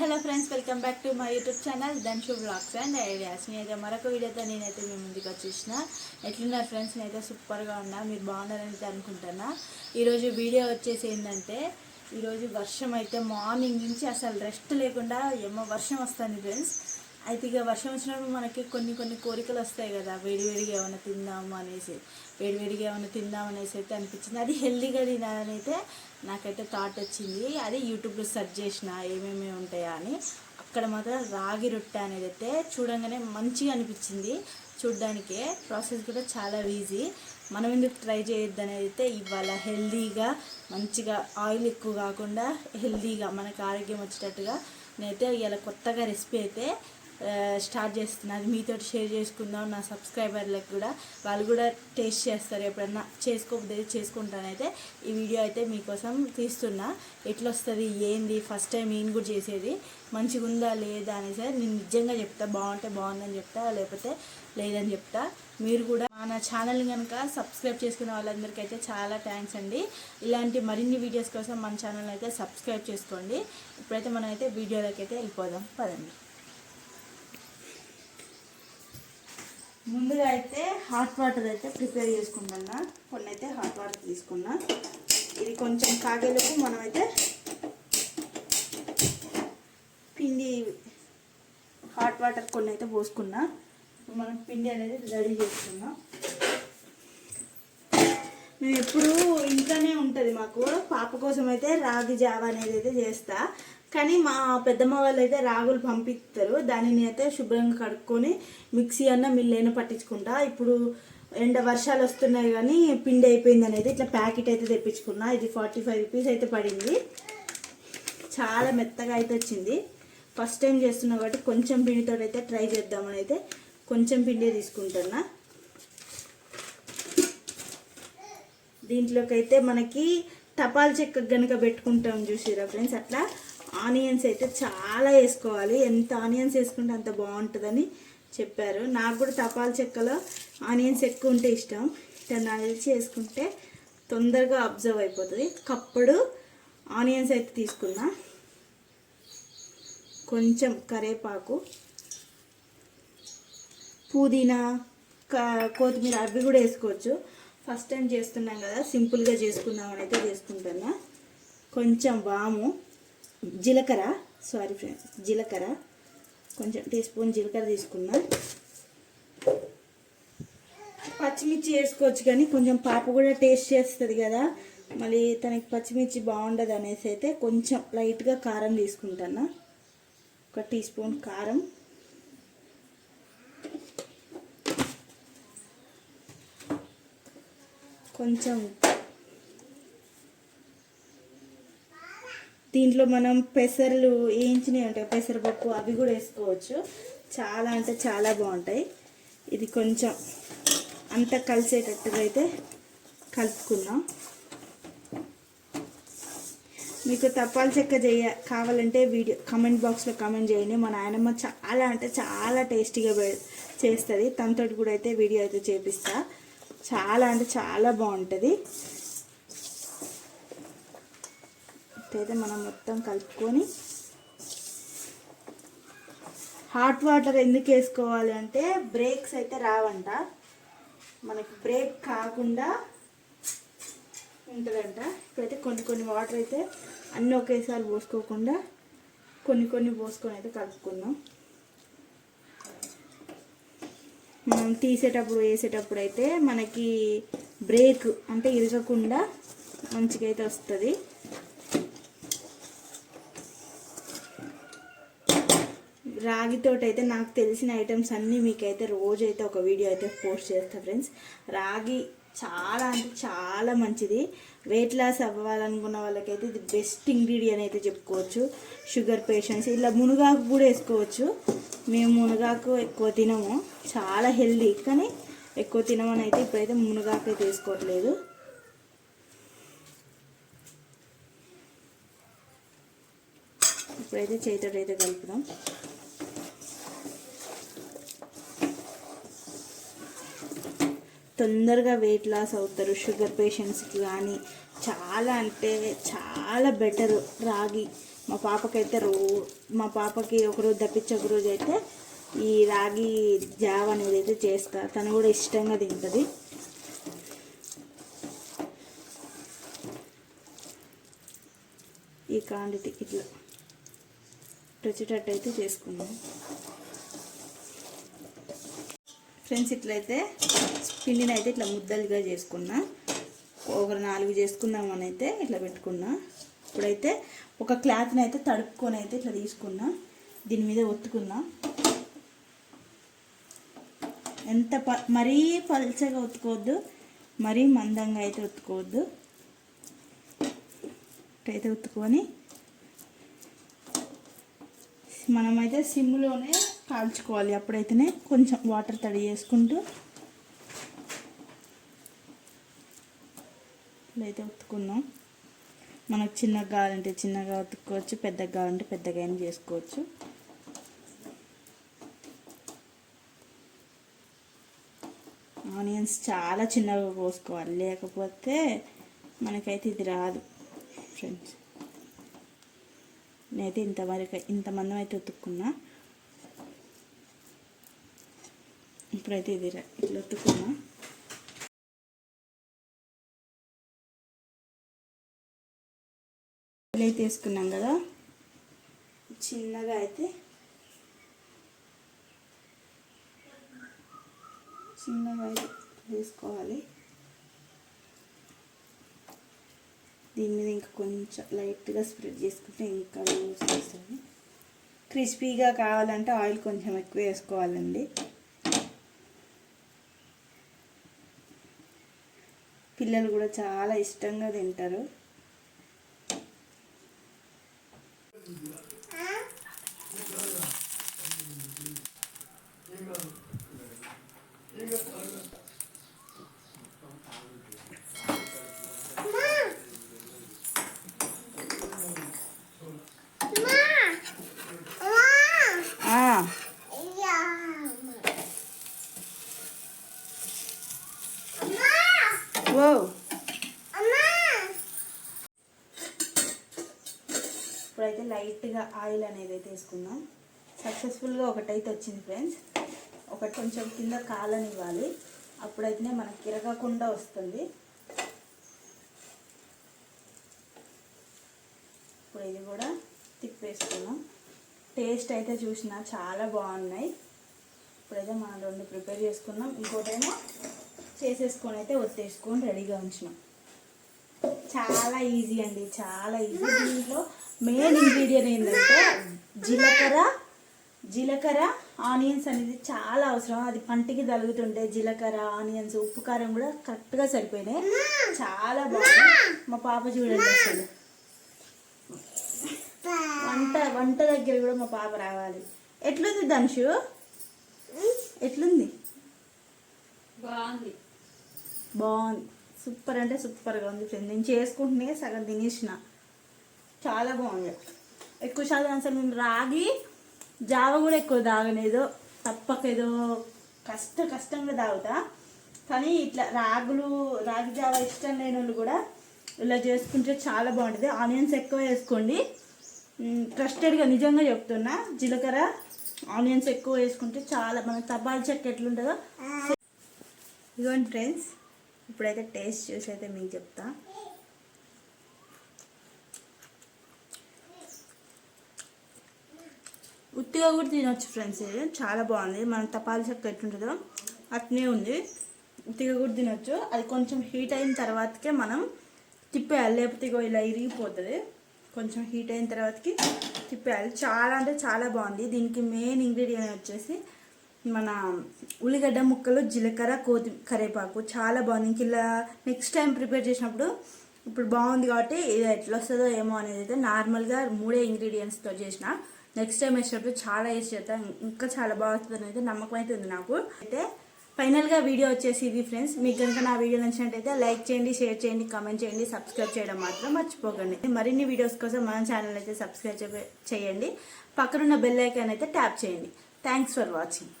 Hello friends welcome back to my YouTube channel Dhanshu blogs and ideas. నేనైతే మరొక వీడియోతో నేనైతే మీ ముందుకు వచ్చేసిన. ఎట్లున్నారు ఫ్రెండ్స్? నేనైతే సూపర్గా ఉన్నా. మీరు బాగున్నారని అనుకుంటున్నా. ఈరోజు వీడియో వచ్చేసి ఏంటంటే ఈరోజు వర్షం అయితే మార్నింగ్ నుంచి అసలు రెస్ట్ లేకుండా ఏమో వర్షం వస్తుంది ఫ్రెండ్స్. అయితే ఇక వర్షం వచ్చినప్పుడు మనకి కొన్ని కొన్ని కోరికలు వస్తాయి కదా వేడివేడిగా ఏమైనా తిందాము అనేసి వేడివేడిగా ఏమైనా తిందాం అనేసి అయితే అనిపించింది. అది హెల్దీగా తినాలని అయితే నాకైతే థాట్ వచ్చింది. అది యూట్యూబ్లో సెర్చ్ చేసిన ఏమేమి ఉంటాయా అని అక్కడ మాత్రం రాగి రొట్టె అనేది అయితే చూడంగానే మంచిగా అనిపించింది. చూడ్డానికే ప్రాసెస్ కూడా చాలా ఈజీ మనం ఎందుకు ట్రై చేయొద్దు అనేది అయితే ఇవాళ హెల్దీగా మంచిగా ఆయిల్ ఎక్కువ కాకుండా హెల్దీగా మనకు ఆరోగ్యం వచ్చేటట్టుగా నేనైతే ఇవాళ కొత్తగా రెసిపీ అయితే స్టార్ట్ చేస్తున్నా అది మీతో షేర్ చేసుకుందాం. నా సబ్స్క్రైబర్లకు కూడా. వాళ్ళు కూడా టేస్ట్ చేస్తారు. ఎప్పుడన్నా చేసుకోకపోతే చేసుకుంటానైతే ఈ వీడియో అయితే మీకోసం తీస్తున్నా. ఎట్లా వస్తుంది ఏంది? ఫస్ట్ టైం నేను కూడా చేసేది. మంచిగా ఉందా లేదా అనేసి నేను నిజంగా చెప్తా. బాగుంటే బాగుందని చెప్తా లేకపోతే లేదని చెప్తా. మీరు కూడా మన ఛానల్ కనుక సబ్స్క్రైబ్ చేసుకున్న వాళ్ళందరికీ అయితే చాలా థ్యాంక్స్ అండి. ఇలాంటి మరిన్ని వీడియోస్ కోసం మన ఛానల్ అయితే సబ్స్క్రైబ్ చేసుకోండి. ఇప్పుడైతే మనం అయితే వీడియోలోకి అయితే వెళ్ళిపోదాం. పదండి. ముందుగా అయితే హాట్ వాటర్ అయితే ప్రిపేర్ చేసుకుంటున్నా. కొన్ని అయితే హాట్ వాటర్ తీసుకున్నా. ఇది కొంచెం కాగేలోపు మనమైతే పిండి హాట్ వాటర్ కొన్ని అయితే పోసుకున్నా మనం పిండి అనేది రెడీ చేసుకున్నాం మేము ఎప్పుడు ఇంట్లోనే ఉంటుంది మాకు. పాప కోసం అయితే రాగి జావ అనేది అయితే చేస్తా. కానీ మా పెద్దమ్మ వాళ్ళు అయితే రాగులు పంపిస్తారు. దానిని అయితే శుభ్రంగా కడుక్కొని మిక్సీ అన్న మిల్లైనా పట్టించుకుంటా. ఇప్పుడు ఎండ వర్షాలు వస్తున్నాయి కానీ పిండి అయిపోయింది అనేది ఇట్లా ప్యాకెట్ అయితే తెప్పించుకున్నా. ఇది ఫార్టీ ఫైవ్ రూపీస్ అయితే పడింది. చాలా మెత్తగా అయితే వచ్చింది. ఫస్ట్ టైం చేస్తున్నా కాబట్టి కొంచెం పిండితో అయితే ట్రై చేద్దామని అయితే కొంచెం పిండి తీసుకుంటున్నా. దీంట్లోకి అయితే మనకి తపాల్ చెక్క గనుక పెట్టుకుంటాం చూసిరా ఫ్రెండ్స్ అట్లా? ఆనియన్స్ అయితే చాలా వేసుకోవాలి. ఎంత ఆనియన్స్ వేసుకుంటే అంత బాగుంటుందని చెప్పారు. నాకు కూడా తపాల్ చెక్కలో ఆనియన్స్ ఎక్కువ ఉంటే ఇష్టం. దాన్ని అలిచి వేసుకుంటే తొందరగా అబ్జర్వ్ అయిపోతుంది. కప్పుడు ఆనియన్స్ అయితే తీసుకున్నా. కొంచెం కరేపాకు పుదీనా కొత్తిమీర అవి కూడా వేసుకోవచ్చు. ఫస్ట్ టైం చేస్తున్నాం కదా సింపుల్గా చేసుకుందామని అయితే చేసుకుంటున్నా. కొంచెం వాము. జీలకర్ర సారీ ఫ్రెండ్స్ జీలకర్ర కొంచెం టీ స్పూన్ జీలకర్ర తీసుకున్నా. పచ్చిమిర్చి వేసుకోవచ్చు కానీ కొంచెం పాప కూడా టేస్ట్ చేస్తుంది కదా. మళ్ళీ తనకి పచ్చిమిర్చి బాగుండదు అనేసి అయితే కొంచెం లైట్గా కారం తీసుకుంటాను. ఒక టీ స్పూన్ కారం. కొంచెం ఉప్పు. దీంట్లో మనం పెసర్లు వేయించినవి ఉంటాయి? పెసరపప్పు అవి కూడా వేసుకోవచ్చు. చాలా అంటే చాలా బాగుంటాయి. ఇది కొంచెం అంత కలిసేటట్టుగా అయితే కలుపుకున్నాం మీకు తప్పాల చెక్క చేయ కావాలంటే వీడియో కామెంట్ బాక్స్లో కమెంట్ చేయండి. మా నాయనమ్మ చాలా అంటే చాలా టేస్టీగా చేస్తుంది. తనతోటి కూడా అయితే వీడియో అయితే చేపిస్తా. చాలా అంటే చాలా బాగుంటుంది. అయితే మనం మొత్తం కలుపుకొని హాట్ వాటర్ ఎందుకు వేసుకోవాలి అంటే బ్రేక్స్ అయితే రావంట. మనకి బ్రేక్ కాకుండా ఉంటుందంట. ఇప్పుడైతే కొన్ని కొన్ని వాటర్ అయితే అన్నీ ఒకేసారి పోసుకోకుండా కొన్ని కొన్ని పోసుకొని అయితే కలుపుకుందాం. మనం తీసేటప్పుడు వేసేటప్పుడు అయితే మనకి బ్రేక్ అంటే ఇరగకుండా మంచిగా అయితే వస్తుంది. రాగితోటి అయితే నాకు తెలిసిన ఐటమ్స్ అన్నీ మీకైతే రోజైతే ఒక వీడియో అయితే పోస్ట్ చేస్తా ఫ్రెండ్స్ రాగి చాలా అంటే చాలా మంచిది. వెయిట్ లాస్ అవ్వాలనుకున్న వాళ్ళకైతే ఇది బెస్ట్ ఇంగ్రీడియంట్ అయితే చెప్పుకోవచ్చు. షుగర్ పేషెంట్స్ ఇలా మునగాకు కూడా వేసుకోవచ్చు. మేము మునగాకు ఎక్కువ తినము. చాలా హెల్దీ కానీ ఎక్కువ తినమని అయితే ఇప్పుడైతే మునగాకు అయితే వేసుకోవట్లేదు. ఇప్పుడైతే చేతితో అయితే కలుపుదాం. తొందరగా వెయిట్ లాస్ అవుతారు షుగర్ పేషెంట్స్కి కానీ చాలా అంటే చాలా బెటర్ రాగి. మా పాపకైతే రో మా పాపకి ఒకరోజు తప్పించి ఒకరోజు అయితే ఈ రాగి జావ అనేది అయితే చేస్తా. తను కూడా ఇష్టంగా తింటుంది. ఈ క్వాంటిటీ ఇట్లా. వచ్చేటట్టు అయితే చేసుకున్నాం ఫ్రెండ్స్ ఇట్లయితే పిండిని అయితే ఇట్లా ముద్దలుగా చేసుకున్నా. ఒక నాలుగు చేసుకుందామని అయితే ఇట్లా పెట్టుకున్నా. ఇప్పుడైతే ఒక క్లాత్ని అయితే తడుపుకొని అయితే ఇట్లా తీసుకున్నా. దీని మీద ఒత్తుకున్నా. ఎంత ప మరీ పల్చగా ఒత్తుకోవద్దు. మరీ మందంగా అయితే ఒత్తుకోవద్దు. ఇట్లయితే ఒత్తుకొని మనమైతే సిమ్లోనే కాల్చుకోవాలి అప్పుడైతేనే కొంచెం వాటర్ తడి చేసుకుంటూ. ఇట్లయితే ఉతుకున్నాం మనకు చిన్నగా కావాలంటే చిన్నగా ఉతుక్కోవచ్చు పెద్దగా కావాలంటే పెద్దగా అయినా చేసుకోవచ్చు. ఆనియన్స్ చాలా చిన్నగా కోసుకోవాలి లేకపోతే మనకైతే ఇది రాదు ఫ్రెండ్స్. నేనైతే ఇంతవరకు ఇంతమంది అయితే ఉతుక్కున్నా. ఇప్పుడైతే ఇది ఇట్లా ఉతుక్కున్నా అయితే వేసుకున్నాం కదా. చిన్నగా అయితే చిన్నగా అయితే వేసుకోవాలి. దీని మీద ఇంకా కొంచెం లైట్గా స్ప్రెడ్ చేసుకుంటే ఇంకా యూస్ చేస్తుంది. క్రిస్పీగా కావాలంటే ఆయిల్ కొంచెం ఎక్కువ వేసుకోవాలండి. పిల్లలు కూడా చాలా ఇష్టంగా తింటారు. ఆ, ఓ ఇప్పుడైతే లైట్గా ఆయిల్ అనేది అయితే వేసుకుందాం. సక్సెస్ఫుల్గా ఒకటైతే వచ్చింది ఫ్రెండ్స్. ఒకటి కొంచెం కింద కాలనివ్వాలి. అప్పుడైతేనే మనకి కిరగకుండా వస్తుంది. ఇప్పుడు ఇది కూడా తిప్పేసుకున్నాం టేస్ట్ అయితే చూసిన చాలా బాగున్నాయి. ఇప్పుడైతే మనం రెండు ప్రిపేర్ చేసుకున్నాం ఇంకోటేమో చేసేసుకొని అయితే ఒత్తేసుకొని రెడీగా ఉంచినాం. చాలా ఈజీ అండి చాలా ఈజీ. దీంట్లో మెయిన్ ఇంగ్రీడియంట్ ఏంటంటే జీలకర్ర జీలకర్ర ఆనియన్స్ అనేది చాలా అవసరం. అది పంటికి తలుగుతుంటే జీలకర్ర ఆనియన్స్ ఉప్పు కారం కూడా కరెక్ట్గా సరిపోయినాయి. చాలా బాగుంది. మా పాప చూడండి అసలు. వంట వంట దగ్గర కూడా మా పాప రావాలి. ఎట్లుంది ధనుషు? ఎట్లుంది? బాగుంది. బాగుంది. సూపర్ అంటే సూపర్గా ఉంది ఫ్రెండ్. నేను చేసుకుంటున్నా సగం తినేసిన. చాలా బాగుంది. ఎక్కువ శాతం అసలు నేను రాగి జావ కూడా ఎక్కువ తాగలేదు తప్పక ఏదో కష్ట కష్టంగా తాగుతా. కానీ ఇట్లా రాగులు రాగి జావ ఇష్టం లేని వాళ్ళు కూడా ఇలా చేసుకుంటే చాలా బాగుంటుంది. ఆనియన్స్ ఎక్కువ వేసుకోండి. ట్రస్టెడ్గా నిజంగా చెప్తున్నా జీలకర్ర ఆనియన్స్ ఎక్కువ వేసుకుంటే చాలా మన తపాల్ చెక్క ఎట్లుంటుందో. ఇదిగోండి ఫ్రెండ్స్. ఇప్పుడైతే టేస్ట్ చూసి అయితే మీకు చెప్తా. ఉత్తిగా కూడా తినొచ్చు ఫ్రెండ్స్ ఇది. చాలా బాగుంది. మనం తపాల చెక్క ఎట్లుంటుందో అట్నే ఉంది. ఉత్తిగా కూడా తినొచ్చు. అది కొంచెం హీట్ అయిన తర్వాతకే మనం తిప్పేయాలి. లేకపోతే ఇలా ఇరిగిపోతుంది. కొంచెం హీట్ అయిన తర్వాతకి తిప్పేయాలి. చాలా అంటే చాలా బాగుంది. దీనికి మెయిన్ ఇంగ్రీడియంట్ వచ్చేసి మన ఉల్లిగడ్డ ముక్కలు జీలకర్ర కోతి కరేపాకు చాలా బాగుంది. ఇంక ఇలా నెక్స్ట్ టైం ప్రిపేర్ చేసినప్పుడు ఇప్పుడు బాగుంది కాబట్టి ఇది ఎట్లా వస్తుందో ఏమో అనేది అయితే నార్మల్గా మూడే ఇంగ్రీడియంట్స్తో చేసిన. నెక్స్ట్ టైం వేసినప్పుడు చాలా వేసి చేస్తాను ఇంకా చాలా బాగుంటుంది అయితే నమ్మకం అయితే ఉంది నాకు. అయితే ఫైనల్గా వీడియో వచ్చేసి ఇది ఫ్రెండ్స్ మీకు కనుక నా వీడియో నచ్చినట్టయితే లైక్ చేయండి షేర్ చేయండి కామెంట్ చేయండి సబ్స్క్రైబ్ చేయడం మాత్రం మర్చిపోకండి. మరిన్ని వీడియోస్ కోసం మన ఛానల్ అయితే సబ్స్క్రైబ్ చేయండి. పక్కనున్న బెల్ ఐకాన్ అయితే ట్యాప్ చేయండి. Thanks for watching